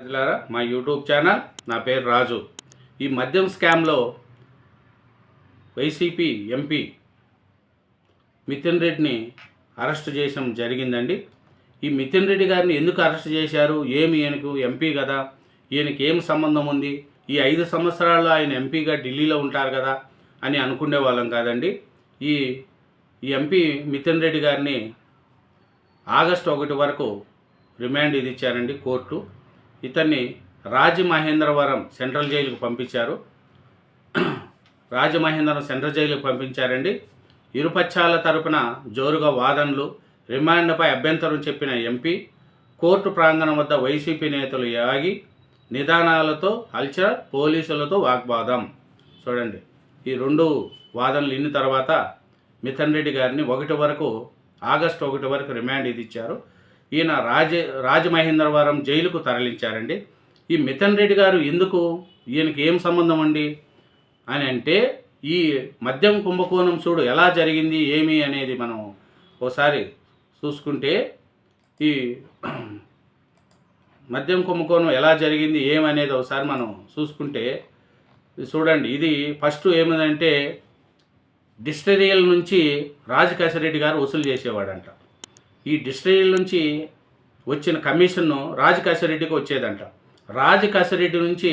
ప్రజలారా మా YouTube channel నా పేరు రాజు. ఈ మద్యం స్కామ్లో వైసీపీ ఎంపీ మితిన్ రెడ్డిని అరెస్ట్ చేయడం జరిగిందండి. ఈ మితిన్ రెడ్డి గారిని ఎందుకు అరెస్ట్ చేశారు? ఏమి ఈయనకు ఎంపీ కదా? ఈయనకి ఏం సంబంధం ఉంది? ఈ ఐదు సంవత్సరాలు ఆయన ఎంపీగా ఢిల్లీలో ఉంటారు కదా అని అనుకునే వాళ్ళం కాదండి. ఈ ఈ ఎంపీ మితిన్ రెడ్డి గారిని ఆగస్టు ఒకటి వరకు రిమాండ్ ఇది ఇచ్చారండి కోర్టు. ఇతన్ని రాజమహేంద్రవరం సెంట్రల్ జైలుకు పంపించారు. రాజమహేంద్రవరం సెంట్రల్ జైలుకు పంపించారండి. ఇరుపక్షాల తరపున జోరుగా వాదనలు రిమాండ్పై అభ్యంతరం చెప్పిన ఎంపీ కోర్టు ప్రాంగణం వద్ద వైసీపీ నేతలు యాగి నిదానాలతో హల్చల్ పోలీసులతో వాగ్వాదం. చూడండి ఈ రెండు వాదనలు ఇన్ని తర్వాత మిథన్ రెడ్డి గారిని ఒకటి వరకు ఆగస్టు ఒకటి వరకు రిమాండ్ ఇది ఇచ్చారు. ఈయన రాజ రాజమహేంద్రవరం జైలుకు తరలించారండి. ఈ మిథన్ రెడ్డి గారు ఎందుకు? ఈయనకి ఏం సంబంధం అండి? అని అంటే ఈ మద్యం కుంభకోణం చూడు ఎలా జరిగింది ఏమి అనేది మనం ఒకసారి చూసుకుంటే ఈ మద్యం కుంభకోణం ఎలా జరిగింది ఏమనేది ఒకసారి మనం చూసుకుంటే చూడండి ఇది ఫస్ట్ ఏమిటంటే డిస్టరీల నుంచి రాజకేశరెడ్డి గారు వసూలు చేసేవాడంట. ఈ డిస్టరీల నుంచి వచ్చిన కమిషన్ను రాజకాశిరెడ్డికి వచ్చేదంట. రాజకాశిరెడ్డి నుంచి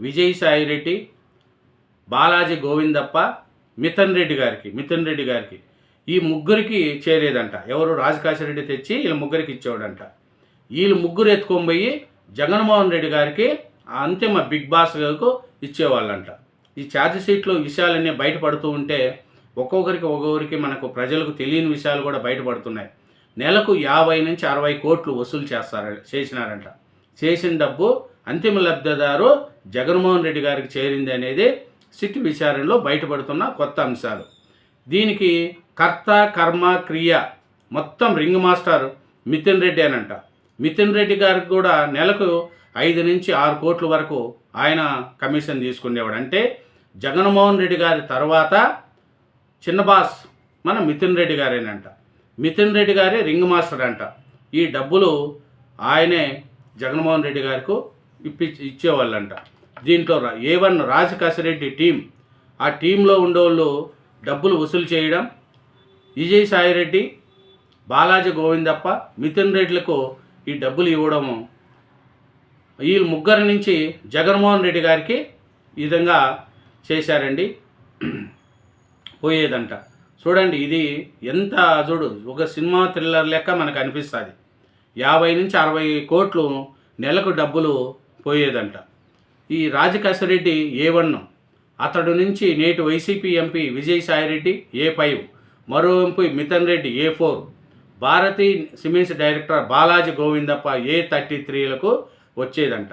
విజయసాయి రెడ్డి బాలాజీ గోవిందప్ప మిథన్ రెడ్డి గారికి మిథన్ రెడ్డి గారికి ఈ ముగ్గురికి చేరేదంట. ఎవరు? రాజకాశిరెడ్డి తెచ్చి వీళ్ళ ముగ్గురికి ఇచ్చేవాడంట. వీళ్ళు ముగ్గురు ఎత్తుకొని పోయి జగన్మోహన్ రెడ్డి గారికి అంతిమ బిగ్ బాస్కు ఇచ్చేవాళ్ళంట. ఈ ఛార్జ్ షీట్లో విషయాలన్నీ బయటపడుతూ ఉంటే ఒక్కొక్కరికి ఒక్కొక్కరికి మనకు ప్రజలకు తెలియని విషయాలు కూడా బయటపడుతున్నాయి. నెలకు యాభై నుంచి అరవై కోట్లు వసూలు చేస్తారు చేసినారంట. చేసిన డబ్బు అంతిమ లబ్ధిదారు జగన్మోహన్ రెడ్డి గారికి చేరింది అనేది సిట్ విచారణలో బయటపడుతున్న కొత్త అంశాలు. దీనికి కర్త కర్మ క్రియ మొత్తం రింగ్ మాస్టర్ మితిన్ రెడ్డి అనంట. మితిన్ రెడ్డి గారికి కూడా నెలకు ఐదు నుంచి ఆరు కోట్ల వరకు ఆయన కమిషన్ తీసుకునేవాడు. అంటే జగన్మోహన్ రెడ్డి గారి తర్వాత చిన్న బాస్ మన మితిన్ రెడ్డి గారేనంట. మితిన్ రెడ్డి గారే రింగ్ మాస్టర్ అంట. ఈ డబ్బులు ఆయనే జగన్మోహన్ రెడ్డి గారికి ఇప్పి ఇచ్చేవాళ్ళంట. దీంట్లో రా- ఏ వన్ రాజకాశిరెడ్డి టీం ఆ టీంలో ఉండేవాళ్ళు డబ్బులు వసూలు చేయడం విజయ్ సాయిరెడ్డి బాలాజీ గోవిందప్ప మితిన్ రెడ్డిలకు ఈ డబ్బులు ఇవ్వడము ఈ ముగ్గురు నుంచి జగన్మోహన్ రెడ్డి గారికి ఈ విధంగా చేశారండి. పోయేదంట. చూడండి ఇది ఎంత చూడు ఒక సినిమా థ్రిల్లర్ లెక్క మనకు అనిపిస్తుంది. యాభై నుంచి అరవై కోట్లు నెలకు డబ్బులు పోయేదంట. ఈ రాజకాశరెడ్డి ఏ వన్ అతడు నుంచి నేటి YCP MP Vijayasai Reddy A five మరో MP Mithun Reddy A four Bharathi cements director Balaji Govindappa A thirty త్రీలకు వచ్చేదంట.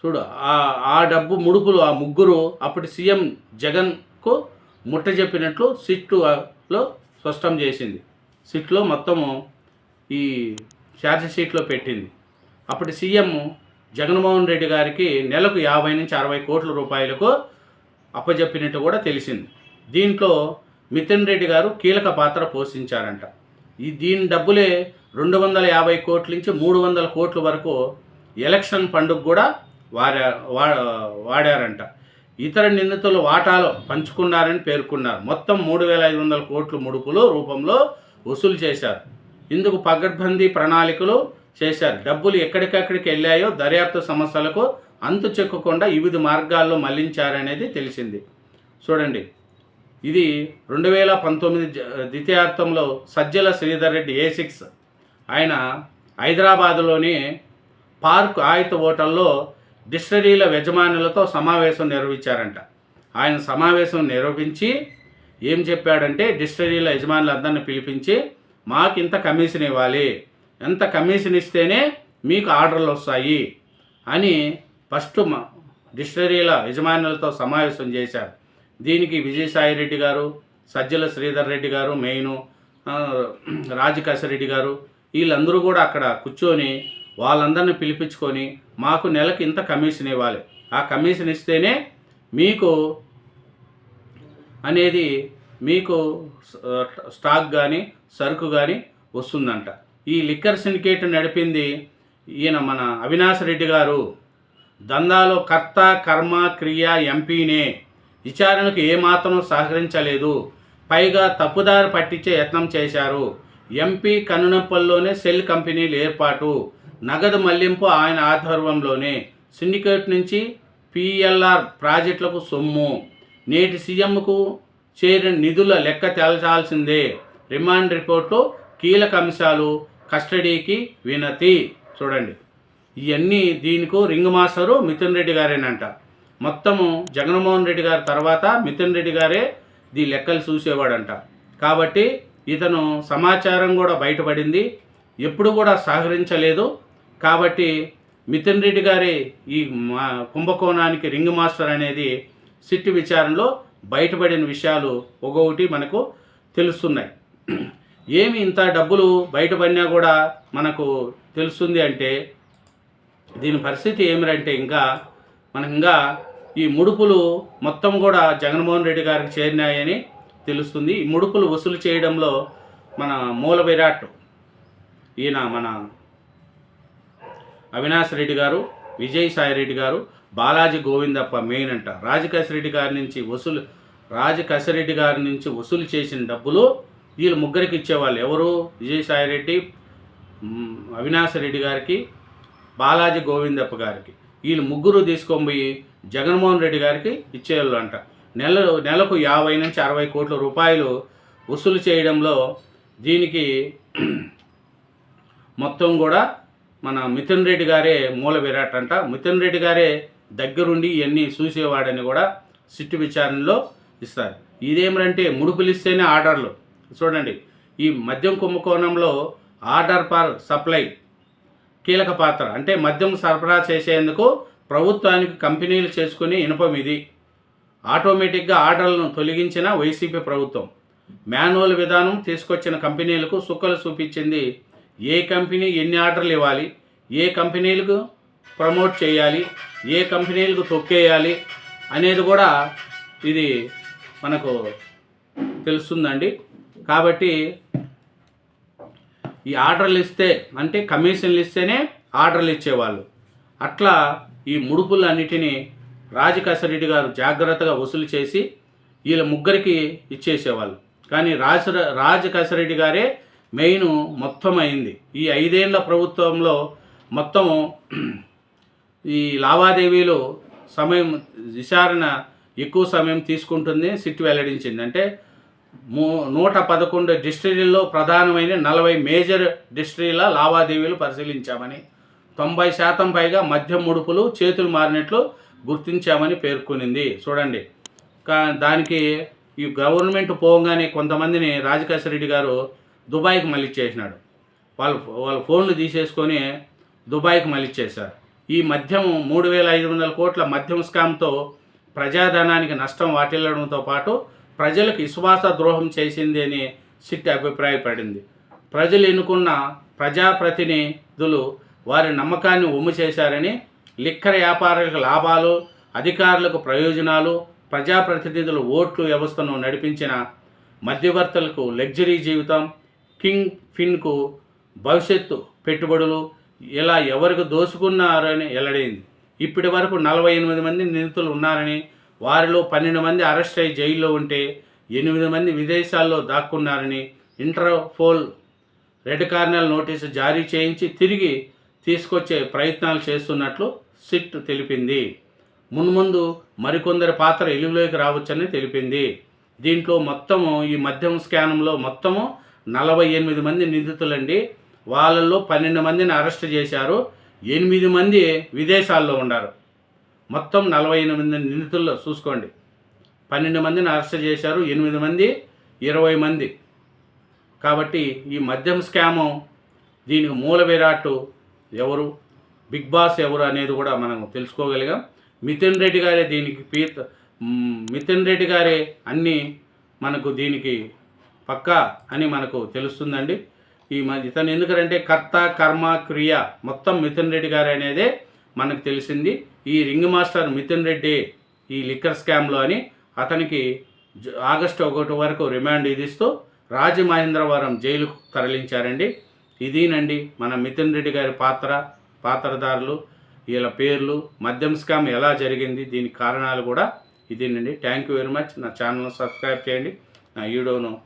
చూడు ఆ ఆ డబ్బు ముడుపులు ఆ ముగ్గురు అప్పటి సీఎం జగన్కు ముట్ట చెప్పినట్లు సిట్లో స్పష్టం చేసింది. సిట్లో మొత్తము ఈ ఛార్జ్ షీట్లో పెట్టింది. అప్పటి సీఎం జగన్మోహన్ రెడ్డి గారికి నెలకు యాభై నుంచి అరవై కోట్ల రూపాయలకు అప్పజెప్పినట్టు కూడా తెలిసింది. దీంట్లో మితిన్ రెడ్డి గారు కీలక పాత్ర పోషించారంట. ఈ దీని డబ్బులే రెండు వందల యాభై కోట్ల నుంచి మూడు వందల కోట్ల వరకు ఎలక్షన్ పండుగ కూడా వాడా వా- వాడారంట. ఇతర నిందితులు వాటాలు పంచుకున్నారని పేర్కొన్నారు. మొత్తం మూడు వేల ఐదు వందల కోట్ల ముడుపులు రూపంలో వసూలు చేశారు. ఇందుకు పగడ్బందీ ప్రణాళికలు చేశారు. డబ్బులు ఎక్కడికెక్కడికి వెళ్ళాయో దర్యాప్తు సమస్యలకు అంతు చెక్కకుండా వివిధ మార్గాల్లో మళ్ళించారనేది తెలిసింది. చూడండి. ఇది రెండు వేల పంతొమ్మిది జ- ద్వితీయార్థంలో సజ్జల శ్రీధర్ రెడ్డి ఏ సిక్స్. ఆయన హైదరాబాదులోని పార్క్ ఆయుత హోటల్లో డిస్టరీల యజమానులతో సమావేశం నిర్వహించారంట. ఆయన సమావేశం నిర్వహించి ఏం చెప్పాడంటే డిస్టరీల యజమానులందరిని పిలిపించి మాకు ఇంత కమిషన్ ఇవ్వాలి. ఎంత కమిషన్ ఇస్తేనే మీకు ఆర్డర్లు వస్తాయి అని ఫస్ట్ మా డిస్టరీల యజమానులతో సమావేశం చేశారు. దీనికి విజయసాయిరెడ్డి గారు సజ్జల శ్రీధర్ రెడ్డి గారు మెయిన్ రాజకాశ రాజకాశరెడ్డి గారు వీళ్ళందరూ కూడా అక్కడ కూర్చొని వాళ్ళందరిని పిలిపించుకొని మాకు నెలకు ఇంత కమిషన్ ఇవ్వాలి. ఆ కమిషన్ ఇస్తేనే మీకు అనేది మీకు స్టాక్ కానీ సరుకు కానీ వస్తుందంట. ఈ లిక్కర్ సిండికేట్ నడిపింది ఈయన మన అవినాష్ రెడ్డి గారు. దందాలో కర్త కర్మ క్రియ ఎంపీనే. విచారణకు ఏమాత్రం సహకరించలేదు. పైగా తప్పుదారి పట్టించే యత్నం చేశారు. ఎంపీ కనునప్పల్లోనే సెల్ కంపెనీలు ఏర్పాటు. నగదు మళ్ళింపు ఆయన ఆధ్వర్యంలోనే సిండికేట్ నుంచి పిఎల్ఆర్ ప్రాజెక్టులకు సొమ్ము. నేటి సీఎంకు చేరిన నిధుల లెక్క తేల్చాల్సిందే. రిమాండ్ రిపోర్టు కీలక అంశాలు కస్టడీకి వినతి. చూడండి. ఇవన్నీ దీనికి రింగ్ మాస్టరు మిథున్ రెడ్డి గారేనంట. మొత్తము జగన్మోహన్ రెడ్డి గారి తర్వాత మిథున్ రెడ్డి గారే దీ లెక్కలు చూసేవాడంట. కాబట్టి ఇతను సమాచారం కూడా బయటపడింది. ఎప్పుడు కూడా సహకరించలేదు. కాబట్టి మిథున్ రెడ్డి గారి ఈ మా కుంభకోణానికి రింగ్ మాస్టర్ అనేది సిట్టి విచారణలో బయటపడిన విషయాలు ఒక్కొక్కటి మనకు తెలుస్తున్నాయి. ఏమి ఇంత డబ్బులు బయటపడినా కూడా మనకు తెలుస్తుంది అంటే దీని పరిస్థితి ఏమిటంటే ఇంకా మనకు ఇంకా ఈ ముడుపులు మొత్తం కూడా జగన్మోహన్ రెడ్డి గారికి చేరినాయని తెలుస్తుంది. ఈ ముడుపులు వసూలు చేయడంలో మన మూల విరాట్ ఈయన మన అవినాష్ రెడ్డి గారు విజయసాయి రెడ్డి గారు బాలాజీ గోవిందప్ప మెయిన్ అంట. రాజకేశరెడ్డి గారి నుంచి వసూలు రాజకేశరెడ్డి గారి నుంచి వసూలు చేసిన డబ్బులు వీళ్ళు ముగ్గురికి ఇచ్చేవాళ్ళు ఎవరు? విజయసాయి రెడ్డి అవినాష్ రెడ్డి గారికి బాలాజీ గోవిందప్ప గారికి. వీళ్ళు ముగ్గురు తీసుకొని పోయి జగన్మోహన్ రెడ్డి గారికి ఇచ్చేవాళ్ళు అంట. నెల నెలకు యాభై నుంచి అరవై కోట్ల రూపాయలు వసూలు చేయడంలో దీనికి మొత్తం కూడా మన మిథున్ రెడ్డి గారే మూల విరాట్ అంట మిథున్ రెడ్డి గారే దగ్గరుండి ఇవన్నీ చూసేవాడని కూడా సిట్టు విచారణలో ఇస్తారు. ఇదేమిటంటే ముడుపులిస్తేనే ఆర్డర్లు. చూడండి ఈ మద్యం కుంభకోణంలో ఆర్డర్ ఫర్ సప్లై కీలక పాత్ర. అంటే మద్యం సరఫరా చేసేందుకు ప్రభుత్వానికి కంపెనీలు చేసుకునే ఇనుపం ఇది. ఆటోమేటిక్గా ఆర్డర్లను తొలగించిన వైసీపీ ప్రభుత్వం. మాన్యువల్ విధానం తీసుకొచ్చిన కంపెనీలకు సుక్కలు చూపించింది ఏ కంపెనీ ఎన్ని ఆర్డర్లు ఇవ్వాలి? ఏ కంపెనీలకు ప్రమోట్ చేయాలి? ఏ కంపెనీలకు తొక్కేయాలి? అనేది కూడా ఇది మనకు తెలుస్తుందండి. కాబట్టి ఈ ఆర్డర్లు ఇస్తే అంటే కమిషన్లు ఇస్తేనే ఆర్డర్లు ఇచ్చేవాళ్ళు. అట్లా ఈ ముడుపులన్నిటినీ రాజకేశరెడ్డి గారు జాగ్రత్తగా వసూలు చేసి వీళ్ళ ముగ్గురికి ఇచ్చేసేవాళ్ళు. కానీ రాజ రాజకేశరెడ్డి గారే మెయిన్ మొత్తం అయింది ఈ ఐదేళ్ళ ప్రభుత్వంలో మొత్తము ఈ లావాదేవీలు సమయం విచారణ ఎక్కువ సమయం తీసుకుంటుంది సిట్ వెల్లడించింది. అంటే మూ నూట పదకొండు డిస్టరీల్లో ప్రధానమైన నలభై మేజర్ డిస్టరీల లావాదేవీలు పరిశీలించామని తొంభై శాతం పైగా మద్యం ముడుపులు చేతులు మారినట్లు గుర్తించామని పేర్కొనింది. చూడండి. కా దానికి ఈ గవర్నమెంట్ పోగానే కొంతమందిని రాజకేశ్వర రెడ్డి గారు దుబాయ్కి మళ్ళిచ్చేసినాడు వాళ్ళు వాళ్ళ ఫోన్లు తీసేసుకొని దుబాయ్కి మళ్ళిచ్చేశారు ఈ మద్యం మూడు వేల ఐదు వందల కోట్ల మద్యం స్కామ్తో ప్రజాధనానికి నష్టం వాటిల్లడంతో పాటు ప్రజలకు విశ్వాస ద్రోహం చేసింది అని సిట్ అభిప్రాయపడింది. ప్రజలు ఎన్నుకున్న ప్రజాప్రతినిధులు వారి నమ్మకాన్ని ఒమ్ము చేశారని లిక్కర్ వ్యాపారులకు లాభాలు అధికారులకు ప్రయోజనాలు ప్రజాప్రతినిధుల ఓట్లు వ్యవస్థను నడిపించిన మధ్యవర్తులకు లగ్జరీ జీవితం కింగ్ ఫిన్కు భవిష్యత్తు పెట్టుబడులు ఇలా ఎవరికి దోసుకున్నారని వెల్లడైంది. ఇప్పటి వరకు నలభై ఎనిమిది మంది నిందితులు ఉన్నారని వారిలో పన్నెండు మంది అరెస్ట్ అయి జైల్లో ఉంటే ఎనిమిది మంది విదేశాల్లో దాక్కున్నారని ఇంటర్పోల్ రెడ్ కార్నల్ నోటీసు జారీ చేయించి తిరిగి తీసుకొచ్చే ప్రయత్నాలు చేస్తున్నట్లు సిట్ తెలిపింది. మున్ముందు మరికొందరి పాత్ర ఎలుగులోకి రావచ్చని తెలిపింది. దీంట్లో మొత్తము ఈ మద్యం స్కానంలో మొత్తము నలభై ఎనిమిది మంది నిందితులండి. వాళ్ళల్లో పన్నెండు మందిని అరెస్ట్ చేశారు. ఎనిమిది మంది విదేశాల్లో ఉన్నారు మొత్తం నలభై ఎనిమిది నిందితుల్లో చూసుకోండి. పన్నెండు మందిని అరెస్ట్ చేశారు. ఎనిమిది మంది ఇరవై మంది. కాబట్టి ఈ మద్యం స్కాము దీనికి మూల విరాట్ ఎవరు? బిగ్ బాస్ ఎవరు అనేది కూడా మనం తెలుసుకోగలిగాం. మితిన్ రెడ్డి గారే దీనికి పీత మితిన్ రెడ్డి గారే అన్నీ మనకు దీనికి పక్కా అని మనకు తెలుస్తుందండి. ఈ ఇతను ఎందుకంటే కర్త కర్మ క్రియ మొత్తం మిథున్ రెడ్డి గారు అనేదే మనకు తెలిసింది. ఈ రింగ్ మాస్టర్ మిథున్ రెడ్డి ఈ లిక్కర్ స్కామ్లో అని అతనికి జ- ఆగస్టు ఒకటి వరకు రిమాండ్ విధిస్తూ రాజమహేంద్రవరం జైలుకు తరలించారండి. ఇదేనండి మన మిథున్ రెడ్డి గారి పాత్ర పాత్రదారులు వీళ్ళ పేర్లు మద్యం స్కామ్ ఎలా జరిగింది దీనికి కారణాలు కూడా ఇదేనండి. Thank you very much. నా ఛానల్ సబ్స్క్రైబ్ చేయండి. నా వీడియోను